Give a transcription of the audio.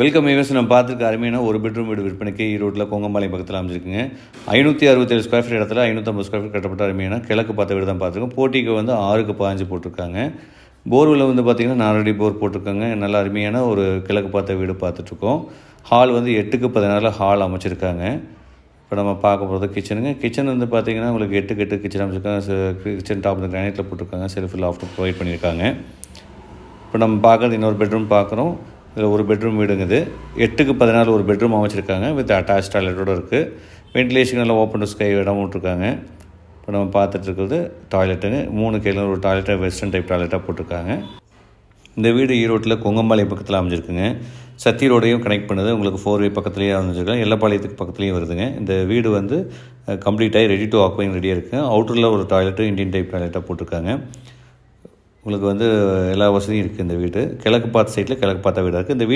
Welcome விவசாயம் நம்ம பார்த்துருக்க அருமையான ஒரு பெட்ரூம் வீடு விற்பனைக்கு ஈரோட்டில் கொங்கம்பாளையம் பக்கத்தில் அமைஞ்சிருக்குங்க. ஐநூற்றி அறுபத்தேழு ஸ்கொயர் ஃபீட் இடத்துல ஐநூற்றம்பது ஸ்கொயர் ஃபீட் கட்டப்பட்ட அருமையான கிழக்கு பார்த்த வீடு தான் பார்த்துருக்கோம். போட்டிக்கு வந்து ஆறுக்கு பாஞ்சு போட்டிருக்காங்க. போர்வில் வந்து பார்த்திங்கன்னா நாலடி போர் போட்டிருக்காங்க. நல்ல அருமையான ஒரு கிழக்கு பார்த்த வீடு பார்த்துட்ருக்கோம். ஹால் வந்து எட்டுக்கு பதினாறில் ஹால் அமைச்சிருக்காங்க. இப்போ நம்ம பார்க்க போகிறது கிச்சனுங்க. கிச்சன் வந்து பார்த்திங்கன்னா உங்களுக்கு எட்டுக்கு எட்டு கிச்சன் அமைச்சிருக்காங்க. கிச்சன் டாப் வந்து கிரானைட்டில் போட்டிருக்காங்க. செல்ஃப் லாஃப்ட் ப்ரொவைட் பண்ணியிருக்காங்க. இப்போ நம்ம பார்க்குறது இன்னொரு பெட்ரூம் பார்க்குறோம். இதில் ஒரு பெட்ரூம் வீடுங்குது. எட்டுக்கு பதினாலு ஒரு பெட்ரூம் அமைச்சிருக்காங்க. வித் அட்டாச் டாய்லெட்டோடு இருக்குது வென்டிலேஷன் நல்லா ஓப்பன் டு ஸ்கை இடம் விட்ருக்காங்க இப்போ நம்ம பார்த்துட்டு இருக்கிறது டாய்லெட்டுங்க மூணு கையில் ஒரு டாய்லெட்டாக வெஸ்டர்ன் டைப் டாய்லெட்டாக போட்டிருக்காங்க. இந்த வீடு ஈரோட்டில் கொங்கம்பாளையம் பக்கத்தில் அமைஞ்சிருக்குங்க. சத்தி ரோடையும் கனெக்ட் பண்ணுது. உங்களுக்கு ஃபோர் வே பக்கத்துலேயே அமைஞ்சிருக்காங்க எல்லப்பாளையத்துக்கு பக்கத்துலேயும் வருதுங்க. இந்த வீடு வந்து கம்ப்ளீட்டாகி ரெடி டு ஆக்குவையும் ரெடியாக இருக்குது அவுட்டரில் ஒரு டாய்லெட்டு இந்தியன் டைப் டாய்லெட்டாக போட்டிருக்காங்க. உங்களுக்கு வந்து எல்லா வசதியும் இருக்குது இந்த வீடு கிழக்கு பார்த்த சைட்டில் கிழக்கு பார்த்த வீடாக இருக்குது இந்த வீட்டு